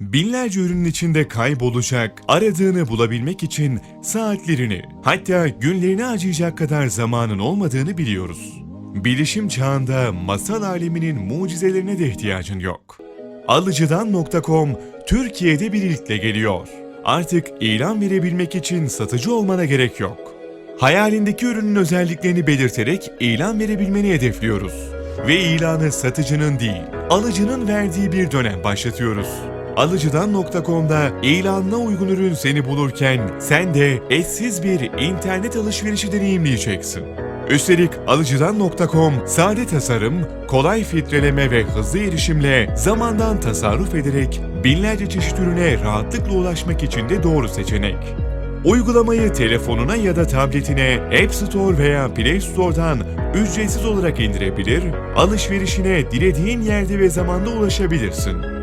Binlerce ürünün içinde kaybolacak, aradığını bulabilmek için saatlerini, hatta günlerini harcayacak kadar zamanın olmadığını biliyoruz. Bilişim çağında masal aleminin mucizelerine de ihtiyacın yok. Alıcıdan.com Türkiye'de bir ilkle geliyor. Artık ilan verebilmek için satıcı olmana gerek yok. Hayalindeki ürünün özelliklerini belirterek ilan verebilmeni hedefliyoruz. Ve ilanı satıcının değil, alıcının verdiği bir dönem başlatıyoruz. Alıcıdan.com'da ilanına uygun ürün seni bulurken sen de eşsiz bir internet alışverişi deneyimleyeceksin. Üstelik alıcıdan.com sade tasarım, kolay filtreleme ve hızlı erişimle zamandan tasarruf ederek binlerce çeşit ürüne rahatlıkla ulaşmak için de doğru seçenek. Uygulamayı telefonuna ya da tabletine App Store veya Play Store'dan ücretsiz olarak indirebilir, alışverişine dilediğin yerde ve zamanda ulaşabilirsin.